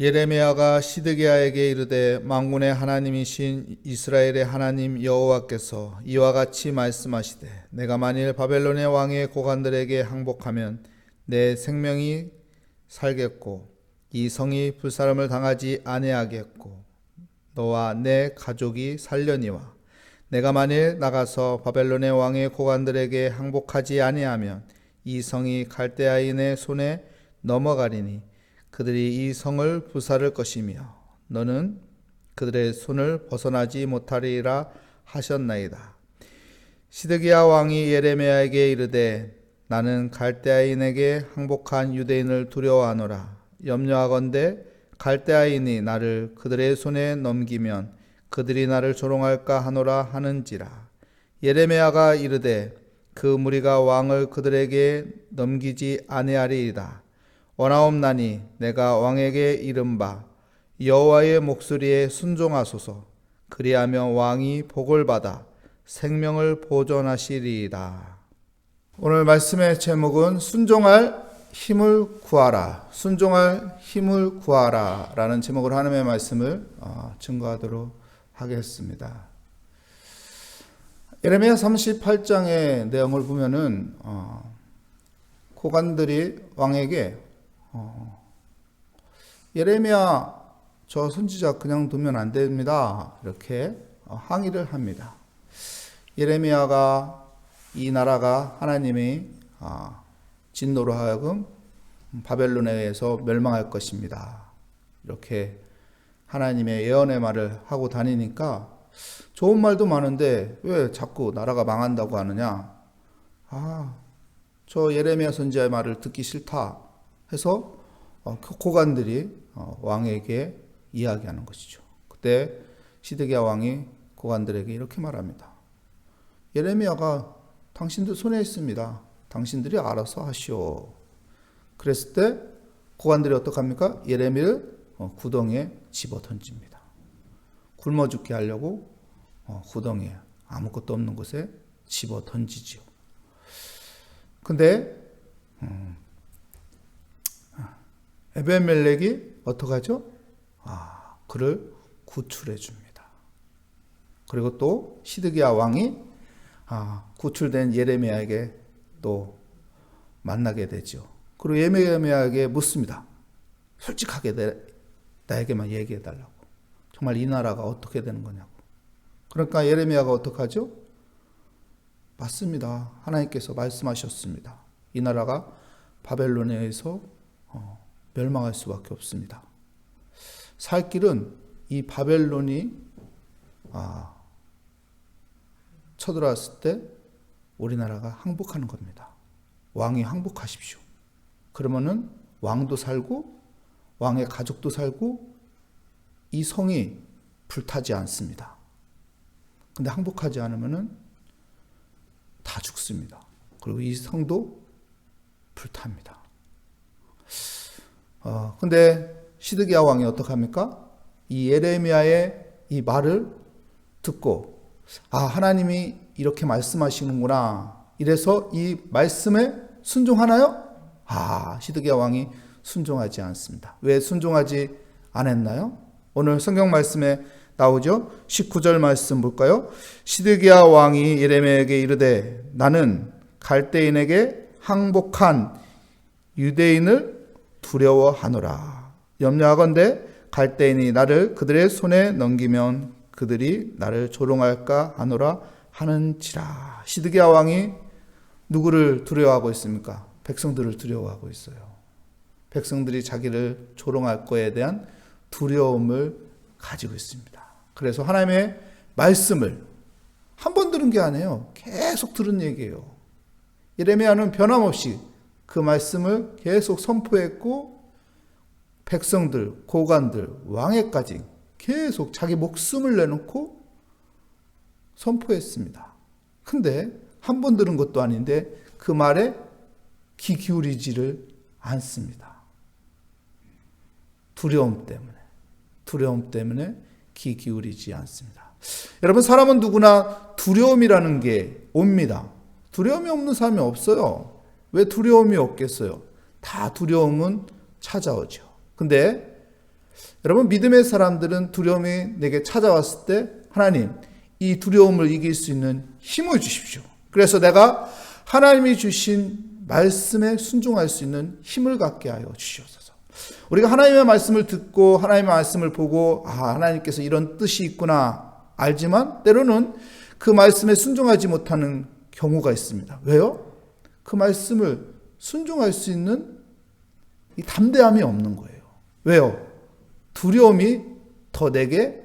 예레미야가 시드기야에게 이르되 만군의 하나님이신 이스라엘의 하나님 여호와께서 이와 같이 말씀하시되 내가 만일 바벨론의 왕의 고관들에게 항복하면 내 생명이 살겠고 이 성이 불사름을 당하지 아니하겠고 너와 내 가족이 살려니와 내가 만일 나가서 바벨론의 왕의 고관들에게 항복하지 아니하면 이 성이 갈대아인의 손에 넘어가리니 그들이 이 성을 부사를 것이며 너는 그들의 손을 벗어나지 못하리라 하셨나이다. 시드기야 왕이 예레미야에게 이르되 나는 갈대아인에게 항복한 유대인을 두려워하노라. 염려하건대 갈대아인이 나를 그들의 손에 넘기면 그들이 나를 조롱할까 하노라 하는지라. 예레미야가 이르되 그 무리가 왕을 그들에게 넘기지 아니하리이다 원하옵나니 내가 왕에게 이른바 여호와의 목소리에 순종하소서 그리하면 왕이 복을 받아 생명을 보존하시리이다. 오늘 말씀의 제목은 순종할 힘을 구하라. 순종할 힘을 구하라. 라는 제목으로 하나님의 말씀을 어, 증거하도록 하겠습니다. 예레미야 38장의 내용을 보면은 어, 고관들이 왕에게 어, 예레미야 저 선지자 그냥 두면 안 됩니다. 이렇게 어, 항의를 합니다. 예레미야가 이 나라가 하나님이 아, 진노로 하여금 바벨론에 의해서 멸망할 것입니다. 이렇게 하나님의 예언의 말을 하고 다니니까 좋은 말도 많은데 왜 자꾸 나라가 망한다고 하느냐? 아, 저 예레미야 선지자의 말을 듣기 싫다 해서 어, 고관들이 어, 왕에게 이야기하는 것이죠. 그때 시드기야 왕이 고관들에게 이렇게 말합니다. 예레미야가 당신들 손에 있습니다. 당신들이 알아서 하시오. 그랬을 때 고관들이 어떡합니까? 예레미를 어, 구덩이에 집어 던집니다. 굶어 죽게 하려고 구덩이에 아무것도 없는 곳에 집어 던지지요. 근데 음, 에벤멜렉이 어떡하죠? 아, 그를 구출해 줍니다. 그리고 또 시드기야 왕이 아, 구출된 예레미야에게 또 만나게 되죠. 그리고 예레미야에게 묻습니다. 솔직하게 내, 나에게만 얘기해 달라고. 정말 이 나라가 어떻게 되는 거냐고. 그러니까 예레미야가 어떡하죠? 맞습니다. 하나님께서 말씀하셨습니다. 이 나라가 바벨론에 의해서 어, 멸망할 수밖에 없습니다. 살 길은 이 바벨론이 아, 쳐들어왔을 때 우리나라가 항복하는 겁니다. 왕이 항복하십시오. 그러면은 왕도 살고 왕의 가족도 살고 이 성이 불타지 않습니다. 근데 항복하지 않으면은 다 죽습니다. 그리고 이 성도 불탑니다. 어, 근데 시드기야 왕이 어떡합니까? 이 예레미야의 이 말을 듣고 아 하나님이 이렇게 말씀하시는구나. 이래서 이 말씀에 순종하나요? 아 시드기야 왕이 순종하지 않습니다. 왜 순종하지 않았나요? 오늘 성경 말씀에 나오죠. 19절 말씀 볼까요? 시드기야 왕이 예레미야에게 이르되 나는 갈대인에게 항복한 유대인을 두려워하노라. 염려하건대 갈대인이 나를 그들의 손에 넘기면 그들이 나를 조롱할까 하노라 하는지라. 시드기야 왕이 누구를 두려워하고 있습니까? 백성들을 두려워하고 있어요. 백성들이 자기를 조롱할 거에 대한 두려움을 가지고 있습니다. 그래서 하나님의 말씀을 한 번 들은 게 아니에요. 계속 들은 얘기예요. 예레미야는 변함없이 그 말씀을 계속 선포했고 백성들, 고관들, 왕에까지 계속 자기 목숨을 내놓고 선포했습니다. 근데 한 번 들은 것도 아닌데 그 말에 귀 기울이지를 않습니다. 두려움 때문에, 두려움 때문에 귀 기울이지 않습니다. 여러분, 사람은 누구나 두려움이라는 게 옵니다. 두려움이 없는 사람이 없어요. 왜 두려움이 없겠어요? 다 두려움은 찾아오죠. 근데 여러분, 믿음의 사람들은 두려움이 내게 찾아왔을 때 하나님, 이 두려움을 이길 수 있는 힘을 주십시오. 그래서 내가 하나님이 주신 말씀에 순종할 수 있는 힘을 갖게 하여 주시옵소서. 우리가 하나님의 말씀을 듣고 하나님의 말씀을 보고 아 하나님께서 이런 뜻이 있구나 알지만 때로는 그 말씀에 순종하지 못하는 경우가 있습니다. 왜요? 그 말씀을 순종할 수 있는 이 담대함이 없는 거예요. 왜요? 두려움이 더 내게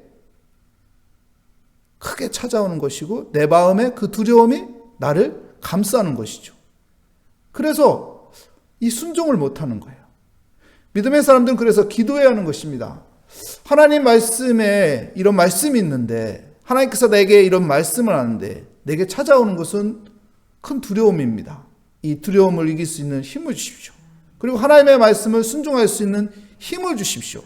크게 찾아오는 것이고 내 마음에 그 두려움이 나를 감싸는 것이죠. 그래서 이 순종을 못하는 거예요. 믿음의 사람들은 그래서 기도해야 하는 것입니다. 하나님 말씀에 이런 말씀이 있는데 하나님께서 내게 이런 말씀을 하는데 내게 찾아오는 것은 큰 두려움입니다. 이 두려움을 이길 수 있는 힘을 주십시오. 그리고 하나님의 말씀을 순종할 수 있는 힘을 주십시오.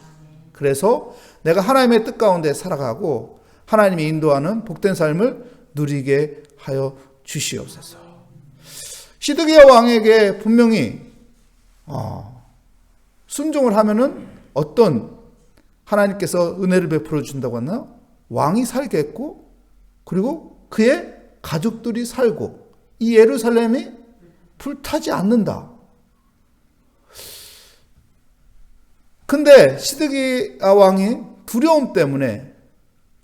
그래서 내가 하나님의 뜻 가운데 살아가고 하나님이 인도하는 복된 삶을 누리게 하여 주시옵소서. 시드기야 왕에게 분명히 어, 순종을 하면은 어떤 하나님께서 은혜를 베풀어 준다고 하나 왕이 살겠고 그리고 그의 가족들이 살고 이 예루살렘이 불타지 않는다. 근데 시드기야 왕이 두려움 때문에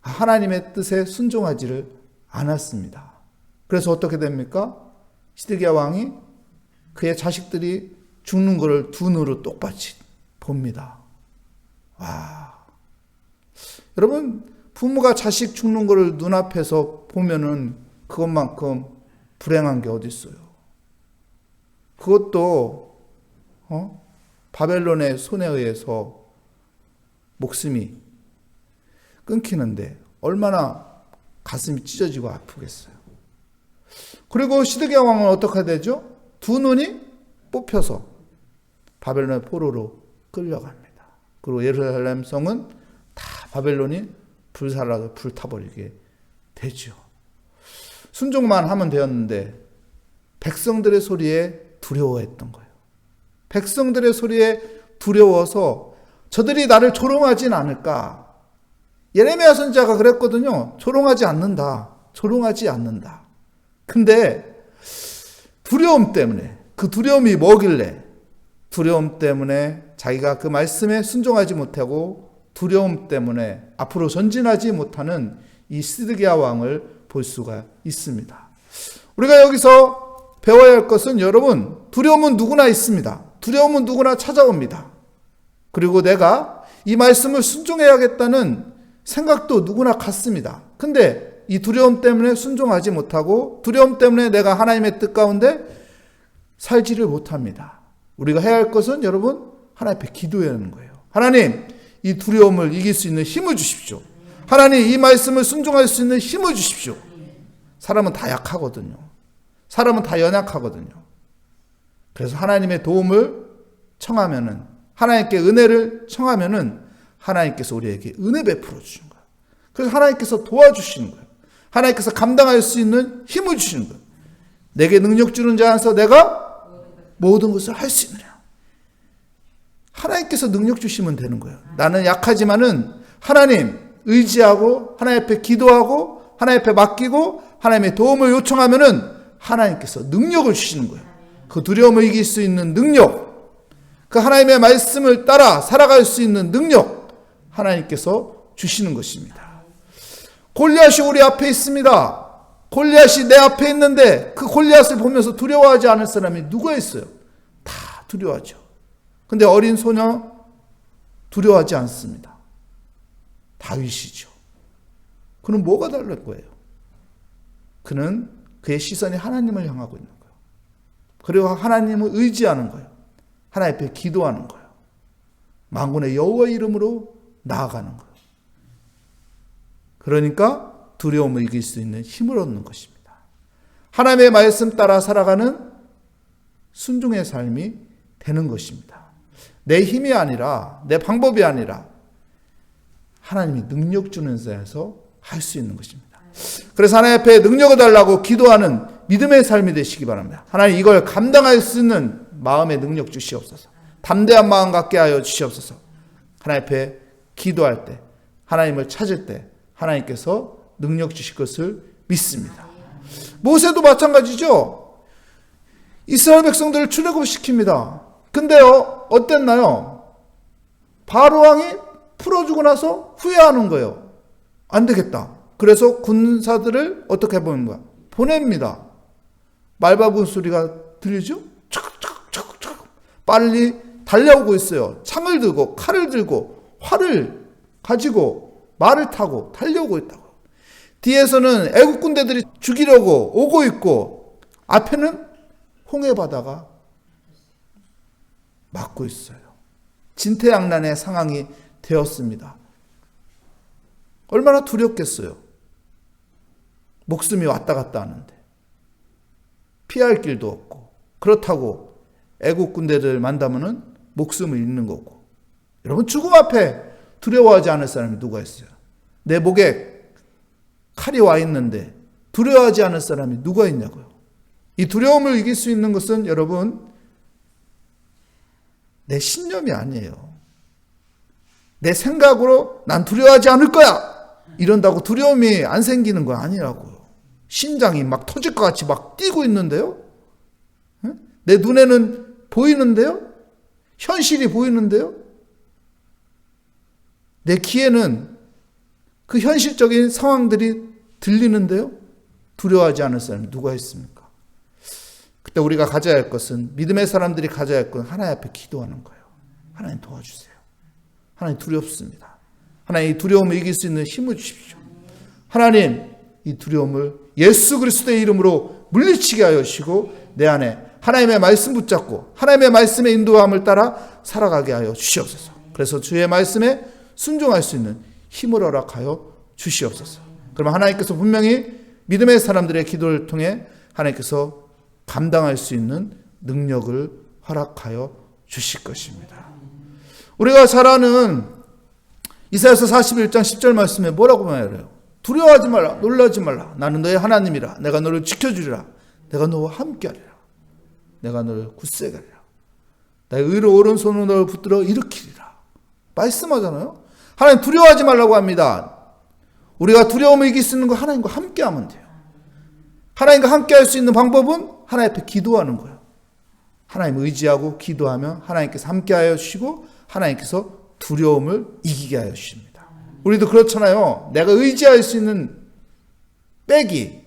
하나님의 뜻에 순종하지를 않았습니다. 그래서 어떻게 됩니까? 시드기야 왕이 그의 자식들이 죽는 것을 두 눈으로 똑같이 봅니다. 와. 여러분, 부모가 자식 죽는 것을 눈앞에서 보면은 그것만큼 불행한 게 어디 있어요? 그것도 어? 바벨론의 손에 의해서 목숨이 끊기는데 얼마나 가슴이 찢어지고 아프겠어요. 그리고 시드기야 왕은 어떻게 되죠? 두 눈이 뽑혀서 바벨론의 포로로 끌려갑니다. 그리고 예루살렘 성은 다 바벨론이 불살라서 불타버리게 되죠. 순종만 하면 되었는데 백성들의 소리에 두려워했던 거예요. 백성들의 소리에 두려워서 저들이 나를 조롱하진 않을까. 예레미야 선자가 그랬거든요. 조롱하지 않는다. 조롱하지 않는다. 근데 두려움 때문에 그 두려움이 뭐길래 두려움 때문에 자기가 그 말씀에 순종하지 못하고 두려움 때문에 앞으로 전진하지 못하는 이 시드기야 왕을 볼 수가 있습니다. 우리가 여기서 배워야 할 것은 여러분 두려움은 누구나 있습니다. 두려움은 누구나 찾아옵니다. 그리고 내가 이 말씀을 순종해야겠다는 생각도 누구나 같습니다. 근데 이 두려움 때문에 순종하지 못하고 두려움 때문에 내가 하나님의 뜻 가운데 살지를 못합니다. 우리가 해야 할 것은 여러분 하나님 앞에 기도해야 하는 거예요. 하나님 이 두려움을 이길 수 있는 힘을 주십시오. 하나님 이 말씀을 순종할 수 있는 힘을 주십시오. 사람은 다 약하거든요. 사람은 다 연약하거든요. 그래서 하나님의 도움을 청하면은 하나님께 은혜를 청하면은 하나님께서 우리에게 은혜 베풀어 주신 거예요. 그래서 하나님께서 도와주시는 거예요. 하나님께서 감당할 수 있는 힘을 주시는 거예요. 내게 능력 주는 자 안에서 내가 모든 것을 할 수 있느냐. 하나님께서 능력 주시면 되는 거예요. 나는 약하지만은 하나님 의지하고 하나님 앞에 기도하고 하나님 앞에 맡기고 하나님의 도움을 요청하면은 하나님께서 능력을 주시는 거예요. 그 두려움을 이길 수 있는 능력, 그 하나님의 말씀을 따라 살아갈 수 있는 능력, 하나님께서 주시는 것입니다. 골리앗이 우리 앞에 있습니다. 골리앗이 내 앞에 있는데 그 골리앗을 보면서 두려워하지 않을 사람이 누가 있어요? 다 두려워하죠. 근데 어린 소녀 두려워하지 않습니다. 다윗이죠. 그는 뭐가 다른 거예요? 그는 그의 시선이 하나님을 향하고 있는 거예요. 그리고 하나님을 의지하는 거예요. 하나님 앞에 기도하는 거예요. 망군의 여호와 이름으로 나아가는 거예요. 그러니까 두려움을 이길 수 있는 힘을 얻는 것입니다. 하나님의 말씀 따라 살아가는 순종의 삶이 되는 것입니다. 내 힘이 아니라 내 방법이 아니라 하나님이 능력 주는 데서 할 수 있는 것입니다. 그래서 하나님 앞에 능력을 달라고 기도하는 믿음의 삶이 되시기 바랍니다. 하나님 이걸 감당할 수 있는 마음의 능력 주시옵소서. 담대한 마음 갖게 하여 주시옵소서. 하나님 앞에 기도할 때, 하나님을 찾을 때 하나님께서 능력 주실 것을 믿습니다. 모세도 마찬가지죠. 이스라엘 백성들을 출애굽시킵니다. 근데요, 어땠나요? 바로 왕이 풀어주고 나서 후회하는 거예요. 안 되겠다. 그래서 군사들을 어떻게 보는 거야? 보냅니다. 말바구 소리가 들리죠? 촥촥촥촥 빨리 달려오고 있어요. 창을 들고 칼을 들고 활을 가지고 말을 타고 달려오고 있다고. 뒤에서는 애국 군대들이 죽이려고 오고 있고 앞에는 홍해 바다가 막고 있어요. 진퇴양난의 상황이 되었습니다. 얼마나 두렵겠어요. 목숨이 왔다 갔다 하는데 피할 길도 없고 그렇다고 애국 군대를 만나면은 목숨을 잃는 거고 여러분 죽음 앞에 두려워하지 않을 사람이 누가 있어요? 내 목에 칼이 와 있는데 두려워하지 않을 사람이 누가 있냐고요? 이 두려움을 이길 수 있는 것은 여러분 내 신념이 아니에요. 내 생각으로 난 두려워하지 않을 거야. 이런다고 두려움이 안 생기는 거 아니라고요. 심장이 막 터질 것 같이 막 뛰고 있는데요. 내 눈에는 보이는데요. 현실이 보이는데요. 내 귀에는 그 현실적인 상황들이 들리는데요. 두려워하지 않을 사람이 누가 있습니까? 그때 우리가 가져야 할 것은 믿음의 사람들이 가져야 할 것은 하나님 앞에 기도하는 거예요. 하나님 도와주세요. 하나님 두렵습니다. 하나님 이 두려움을 이길 수 있는 힘을 주십시오. 하나님 이 두려움을 예수 그리스도의 이름으로 물리치게 하여 주시고 내 안에 하나님의 말씀 붙잡고 하나님의 말씀의 인도함을 따라 살아가게 하여 주시옵소서. 그래서 주의 말씀에 순종할 수 있는 힘을 허락하여 주시옵소서. 그러면 하나님께서 분명히 믿음의 사람들의 기도를 통해 하나님께서 감당할 수 있는 능력을 허락하여 주실 것입니다. 우리가 잘 아는 이사야서 41장 10절 말씀에 뭐라고 말해요? 두려워하지 말라, 놀라지 말라. 나는 너의 하나님이라. 내가 너를 지켜주리라. 내가 너와 함께하리라. 내가 너를 굳세게 하리라. 나의 의로 오른손으로 너를 붙들어 일으키리라. 말씀하잖아요. 하나님 두려워하지 말라고 합니다. 우리가 두려움을 이길 수 있는 거 하나님과 함께하면 돼요. 하나님과 함께할 수 있는 방법은 하나님 앞에 기도하는 거예요. 하나님 의지하고 기도하면 하나님께서 함께하여 주시고 하나님께서 두려움을 이기게 하여 주십니다. 우리도 그렇잖아요. 내가 의지할 수 있는 백이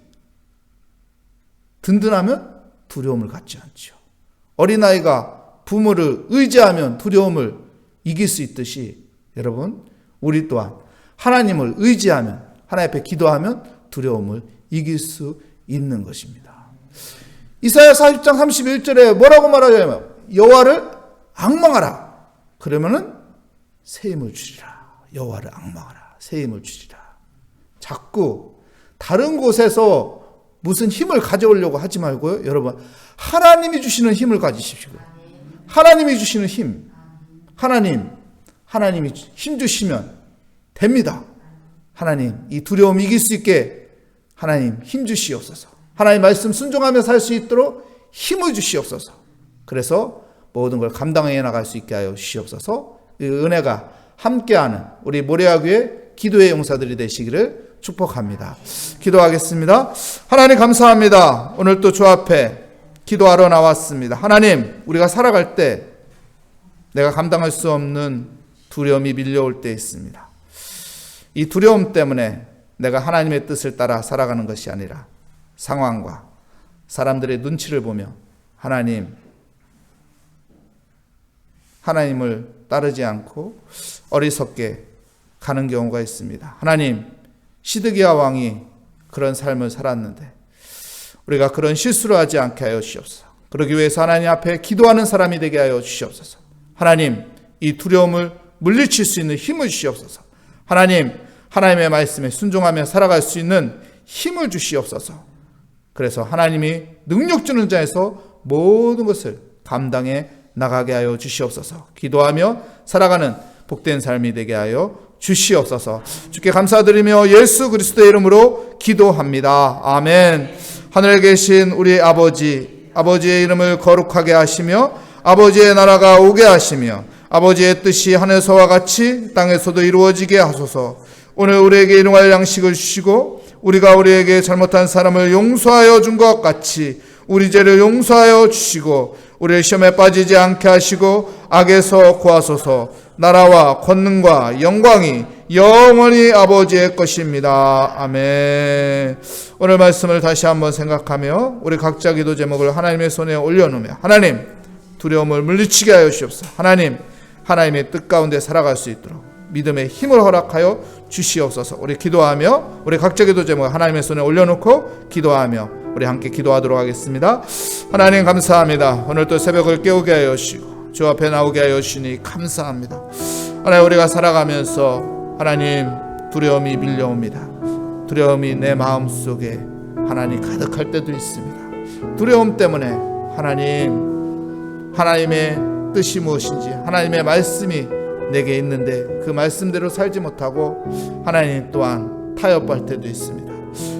든든하면 두려움을 갖지 않죠. 어린아이가 부모를 의지하면 두려움을 이길 수 있듯이 여러분, 우리 또한 하나님을 의지하면, 하나님 앞에 기도하면 두려움을 이길 수 있는 것입니다. 이사야 40장 31절에 뭐라고 말하냐면, 여호와를 악망하라. 그러면은 새 힘을 주리라. 여호와를 악망하라. 새 힘을 주리라. 자꾸 다른 곳에서 무슨 힘을 가져오려고 하지 말고요. 여러분, 하나님이 주시는 힘을 가지십시오. 하나님이 주시는 힘. 하나님, 하나님이 힘 주시면 됩니다. 하나님, 이 두려움 이길 수 있게 하나님 힘 주시옵소서. 하나님 말씀 순종하며 살 수 있도록 힘을 주시옵소서. 그래서 모든 걸 감당해 나갈 수 있게 하여 주시옵소서. 그 은혜가 함께하는 우리 모래아교의 기도의 용사들이 되시기를 축복합니다. 기도하겠습니다. 하나님 감사합니다. 오늘 또 주 앞에 기도하러 나왔습니다. 하나님, 우리가 살아갈 때 내가 감당할 수 없는 두려움이 밀려올 때 있습니다. 이 두려움 때문에 내가 하나님의 뜻을 따라 살아가는 것이 아니라 상황과 사람들의 눈치를 보며 하나님 하나님을 따르지 않고 어리석게 가는 경우가 있습니다. 하나님 시드기야 왕이 그런 삶을 살았는데 우리가 그런 실수를 하지 않게 하여 주시옵소서. 그러기 위해서 하나님 앞에 기도하는 사람이 되게 하여 주시옵소서. 하나님 이 두려움을 물리칠 수 있는 힘을 주시옵소서. 하나님 하나님의 말씀에 순종하며 살아갈 수 있는 힘을 주시옵소서. 그래서 하나님이 능력 주는 자에서 모든 것을 감당해 나가게 하여 주시옵소서. 기도하며 살아가는 복된 삶이 되게 하여 주시옵소서. 주께 감사드리며 예수 그리스도의 이름으로 기도합니다. 아멘. 하늘에 계신 우리 아버지, 아버지의 이름을 거룩하게 하시며 아버지의 나라가 오게 하시며 아버지의 뜻이 하늘에서와 같이 땅에서도 이루어지게 하소서. 오늘 우리에게 일용할 양식을 주시고 우리가 우리에게 잘못한 사람을 용서하여 준 것 같이 우리 죄를 용서하여 주시고 우리를 시험에 빠지지 않게 하시고 악에서 구하소서 나라와 권능과 영광이 영원히 아버지의 것입니다. 아멘. 오늘 말씀을 다시 한번 생각하며 우리 각자 기도 제목을 하나님의 손에 올려놓으며 하나님 두려움을 물리치게 하여 주시옵소서. 하나님 하나님의 뜻 가운데 살아갈 수 있도록 믿음의 힘을 허락하여 주시옵소서. 우리 기도하며 우리 각자 기도 제목 하나님의 손에 올려놓고 기도하며 우리 함께 기도하도록 하겠습니다. 하나님 감사합니다. 오늘 또 새벽을 깨우게 하여 주시고 주 앞에 나오게 하여 주시니 감사합니다. 하나님 우리가 살아가면서 하나님 두려움이 밀려옵니다. 두려움이 내 마음 속에 하나님 가득할 때도 있습니다. 두려움 때문에 하나님 하나님의 뜻이 무엇인지 하나님의 말씀이 내게 있는데 그 말씀대로 살지 못하고 하나님 또한 타협할 때도 있습니다.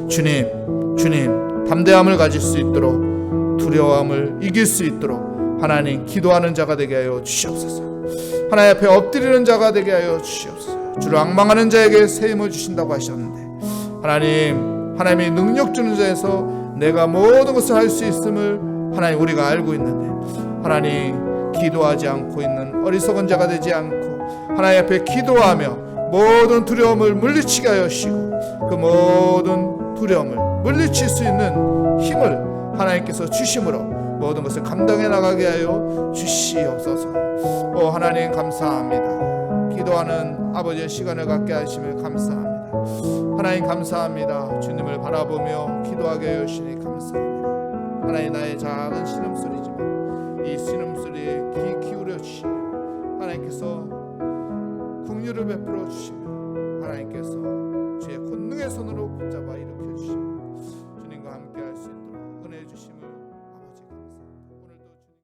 주님, 주님, 담대함을 가질 수 있도록 두려움을 이길 수 있도록 하나님 기도하는 자가 되게 하여 주시옵소서. 하나님 앞에 엎드리는 자가 되게 하여 주시옵소서. 주를 악망하는 자에게 새 힘을 주신다고 하셨는데 하나님, 하나님이 능력 주는 자에서 내가 모든 것을 할 수 있음을 하나님 우리가 알고 있는데 하나님 기도하지 않고 있는 어리석은 자가 되지 않고 하나님 앞에 기도하며 모든 두려움을 물리치게 하여 주시고 그 모든 두려움을 물리칠 수 있는 힘을 하나님께서 주심으로 모든 것을 감당해 나가게 하여 주시옵소서. 오 하나님 감사합니다. 기도하는 아버지의 시간을 갖게 하심을 감사합니다. 하나님 감사합니다. 주님을 바라보며 기도하게 하여 주시니 감사합니다. 하나님 나의 작은 신음소리지만 이 신음소리에 귀 기울여 주시며 하나님께서 긍휼을 베풀어 주시며 하나님께서 주의 권능의 손으로 붙잡아